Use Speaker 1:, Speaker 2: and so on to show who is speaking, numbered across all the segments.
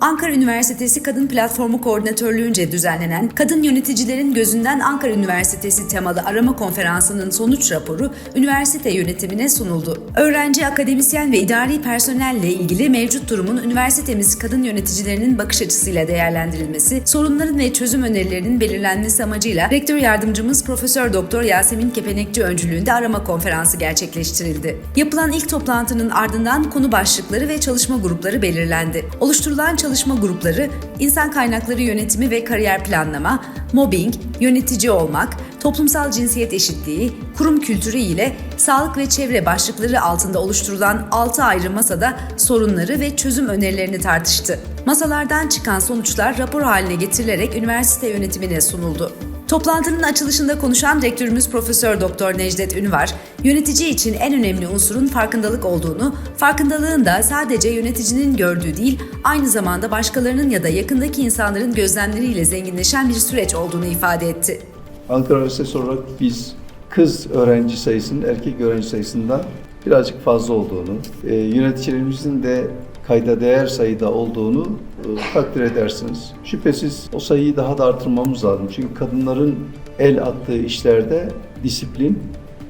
Speaker 1: Ankara Üniversitesi Kadın Platformu Koordinatörlüğünce düzenlenen Kadın Yöneticilerin Gözünden Ankara Üniversitesi temalı arama konferansının sonuç raporu üniversite yönetimine sunuldu. Öğrenci, akademisyen ve idari personelle ilgili mevcut durumun üniversitemiz kadın yöneticilerinin bakış açısıyla değerlendirilmesi, sorunların ve çözüm önerilerinin belirlenmesi amacıyla Rektör Yardımcımız Profesör Doktor Yasemin Kepenekçi öncülüğünde arama konferansı gerçekleştirildi. Yapılan ilk toplantının ardından konu başlıkları ve çalışma grupları belirlendi. Oluşturulan çalışma grupları insan kaynakları yönetimi ve kariyer planlama, mobbing, yönetici olmak, toplumsal cinsiyet eşitliği, kurum kültürü ile sağlık ve çevre başlıkları altında oluşturulan 6 ayrı masada sorunları ve çözüm önerilerini tartıştı. Masalardan çıkan sonuçlar rapor haline getirilerek üniversite yönetimine sunuldu. Toplantının açılışında konuşan rektörümüz Profesör Doktor Necdet Ünvar, yönetici için en önemli unsurun farkındalık olduğunu, farkındalığın da sadece yöneticinin gördüğü değil, aynı zamanda başkalarının ya da yakındaki insanların gözlemleriyle zenginleşen bir süreç olduğunu ifade etti.
Speaker 2: Ankara Üniversitesi olarak biz kız öğrenci sayısının erkek öğrenci sayısından birazcık fazla olduğunu, e, yöneticilerimizin de kayda değer sayıda olduğunu e, takdir edersiniz. Şüphesiz o sayıyı daha da artırmamız lazım. Çünkü kadınların el attığı işlerde disiplin,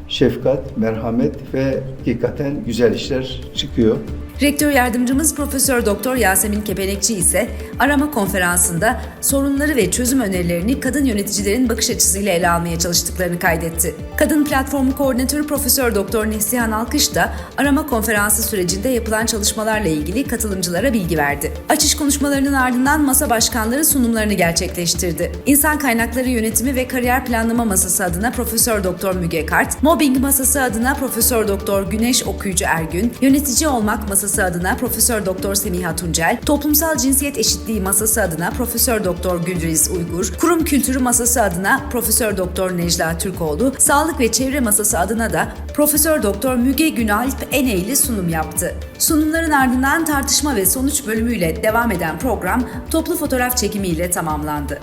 Speaker 2: şefkat, merhamet ve hakikaten güzel işler çıkıyor.
Speaker 1: Rektör yardımcımız Profesör Doktor Yasemin Kepenekçi ise arama konferansında sorunları ve çözüm önerilerini kadın yöneticilerin bakış açısıyla ele almaya çalıştıklarını kaydetti. Kadın Platformu Koordinatörü Profesör Doktor Neslihan Alkış da arama konferansı sürecinde yapılan çalışmalarla ilgili katılımcılara bilgi verdi. Açış konuşmalarının ardından masa başkanları sunumlarını gerçekleştirdi. İnsan Kaynakları Yönetimi ve Kariyer Planlama Masası adına Profesör Doktor Müge Kart, Mobbing Masası adına Profesör Doktor Güneş Okuyucu Ergün, Yönetici Olmak Masası adına Profesör Doktor Semiha Tuncel, Toplumsal Cinsiyet Eşitliği Masası adına Profesör Doktor Gülriz Uygur, Kurum Kültürü Masası adına Profesör Doktor Necla Türkoğlu, Sağlık ve Çevre Masası adına da Profesör Doktor Müge Günalp Eneyli sunum yaptı. Sunumların ardından tartışma ve sonuç bölümüyle devam eden program toplu fotoğraf çekimiyle tamamlandı.